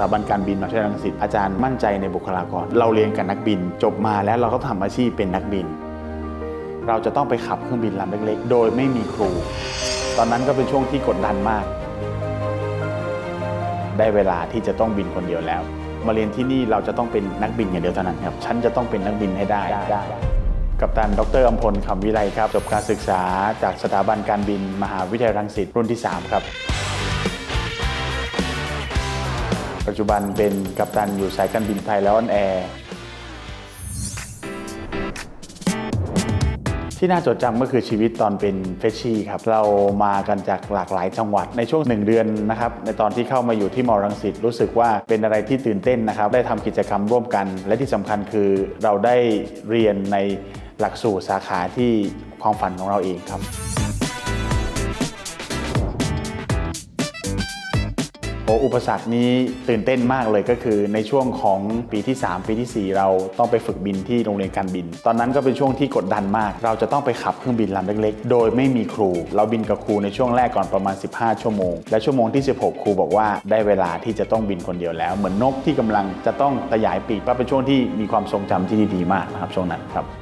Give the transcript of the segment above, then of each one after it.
ถาบันการบินมหาวิทยาลัยรังสิตอาจารย์มั่นใจในบุคลากร เราเรียนกับนักบิน จบมาแล้วเราก็ทำอาชีพเป็นนักบิน เราจะต้องไปขับเครื่องบินลำเล็กๆ โดยไม่มีครู ตอนนั้นก็เป็นช่วงที่กดดันมาก ได้เวลาที่จะต้องบินคนเดียวแล้ว มาเรียนที่นี่เราจะต้องเป็นนักบินอย่างเดียวเท่านั้นครับฉันจะต้องเป็นนักบินให้ได้กัปตัน ดรอำพลคำวิไลครับ จบการศึกษาจากสถาบันการบิน มหาวิทยาลัยรังสิตรุ่นที่ 3 ครับ ปัจจุบันเป็นกัปตันอยู่สายการบินไทยแล้วออนแอร์ ที่น่าจดจำก็คือชีวิตตอนเป็นเฟชชี่ครับ เรามากันจากหลากหลายจังหวัดในช่วงหนึ่งเดือนนะครับ ในตอนที่เข้ามาอยู่ที่มอรังสิตรู้สึกว่าเป็นอะไรที่ตื่นเต้นนะครับ ได้ทำกิจกรรมร่วมกัน และที่สำคัญคือเราได้เรียนในหลักสูตรสาขาที่ความฝันของเราเองครับ อ้อุปสรรคนี้ตื่นเต้นมากเลยก็คือในช่วงของปีที่ 3 ปีทีสี่ 4 เราต้องไปฝึกบินที่โรงเรียนการบิน ตอนนั้นก็เป็นช่วงที่กดดันมาก เราจะต้องไปขับเครื่องบินลำเล็ก ๆ โดยไม่มีครู เราบินกับครูในช่วงแรกก่อนประมาณ 15 ชั่วโมง และชั่วโมงที่ 16 ครูบอกว่าได้เวลาที่จะต้องบินคนเดียวแล้ว เหมือนนกที่กำลังจะต้องขยายปีกก็เป็นช่วงที่มีความทรงจำที่ดีๆมากนะครับช่วงนั้นครับ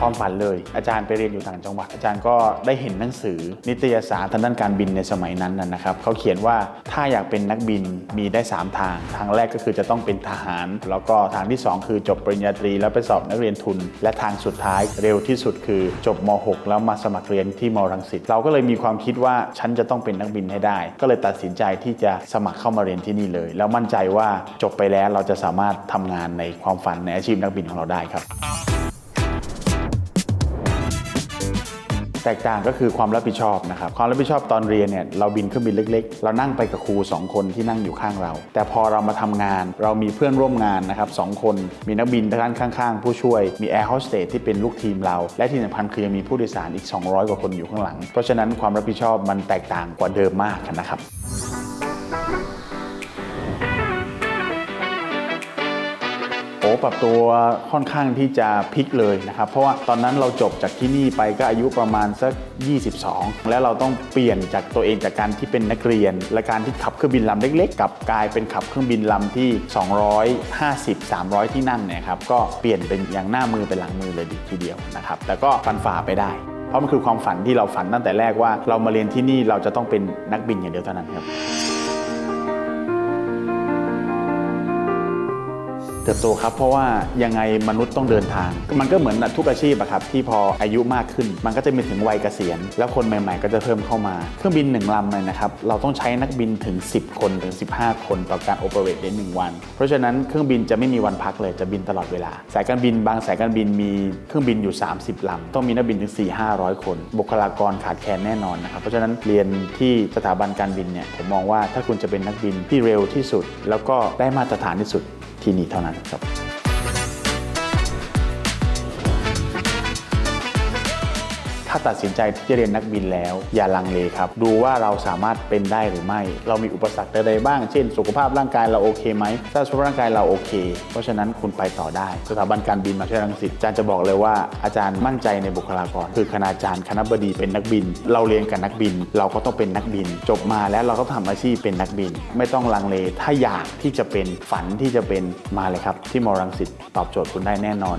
ความฝันเลย อาจารย์ไปเรียนอยู่ต่างจังหวัด อาจารย์ก็ได้เห็นหนังสือ นิตยสารทางด้านการบินในสมัยนั้นนะครับเขาเขียนว่าถ้าอยากเป็นนักบินมีได้ 3 ทาง ทางแรกก็คือจะต้องเป็นทหาร แล้วก็ทางที่ 2 คือจบปริญญาตรี แล้วไปสอบนักเรียนทุน และทางสุดท้ายเร็วที่สุดคือจบม .6 แล้วมาสมัครเรียนที่มรังสิตเราก็เลยมีความคิดว่าฉันจะต้องเป็นนักบินให้ได้ ก็เลยตัดสินใจที่จะสมัครเข้ามาเรียนที่นี่เลย แล้วมั่นใจว่าจบไปแล้วเราจะสามารถทำงานในความฝันในอาชีพนักบินของเราได้ครับ แตกต่างก็คือความรับผิดชอบนะครับความรับผิดชอบตอนเรียนเนี่ยเราบินเครื่องบินเล็ก ๆ เรานั่งไปกับครู 2 คนที่นั่งอยู่ข้างเรา แต่พอเรามาทำงานเรามีเพื่อนร่วมงานนะครับสองคน มีนักบินด้านข้างๆ ผู้ช่วย มีแอร์โฮสเตสที่เป็นลูกทีมเรา และที่สำคัญคือยังมีผู้โดยสารอีก 200 กว่าคนอยู่ข้างหลัง เพราะฉะนั้นความรับผิดชอบมันแตกต่างกว่าเดิมมากนะครับ ปรับตัวค่อนข้างที่จะพลิกเลยนะครับ เพราะว่าตอนนั้นเราจบจากที่นี่ไปก็อายุประมาณสัก 22 แล้วเราต้องเปลี่ยนจากตัวเองจากการที่เป็นนักเรียน และการที่ขับเครื่องบินลำเล็ก ๆ กับกลายเป็นขับเครื่องบินลำที่ 250 300 ที่นั่งเนี่ยครับก็เปลี่ยนเป็นอย่างหน้ามือเป็นหลังมือเลยทีเดียวนะครับแต่ก็ฟันฝ่าไปได้เพราะมันคือความฝันที่เราฝันตั้งแต่แรกว่า เรามาเรียนที่นี่เราจะต้องเป็นนักบินอย่างเดียวเท่านั้นครับ เติบโตครับ เพราะว่ายังไงมนุษย์ต้องเดินทาง มันก็เหมือนทุกอาชีพอะครับที่พออายุมากขึ้น มันก็จะมีถึงวัยเกษียณ แล้วคนใหม่ ๆ ก็จะเพิ่มเข้ามา เครื่องบินหนึ่งลำเนี่ยนะครับเราต้องใช้นักบินถึง 10 คนถึง 15 คนต่อการโอเปเรตในหนึ่งวัน เพราะฉะนั้นเครื่องบินจะไม่มีวันพักเลยจะบินตลอดเวลา สายการบินบางสายการบินมีเครื่องบินอยู่ 30ลำต้องมีนักบินถึง 4 500 คน บุคลากรขาดแคลนแน่นอนนะครับเพราะฉะนั้นเรียนที่สถาบันการบินเนี่ยผมมองว่าถ้าคุณจะเป็นนักบินที่เร็วที่สุด แล้วก็ได้มาตรฐานที่สุด ที่นี่เท่านั้นครับ ถ้าตัดสินใจที่จะเรียนนักบินแล้ว อย่าลังเลครับ ดูว่าเราสามารถเป็นได้หรือไม่ เรามีอุปสรรคใดๆบ้าง เช่น สุขภาพร่างกายเราโอเคไหม ถ้าสุขภาพร่างกายเราโอเค เพราะฉะนั้นคุณไปต่อได้ สถาบันการบินมหาวิทยาลัยรังสิตอาจารย์จะบอกเลยว่าอาจารย์มั่นใจในบุคลากร คือคณาจารย์คณะบดีเป็นนักบิน เราเรียนกับนักบิน เราก็ต้องเป็นนักบิน จบมาแล้วเราก็ทำอาชีพเป็นนักบิน ไม่ต้องลังเล ถ้าอยากที่จะเป็นฝันที่จะเป็นมาเลยครับ ที่มอรังสิตตอบโจทย์คุณได้แน่นอน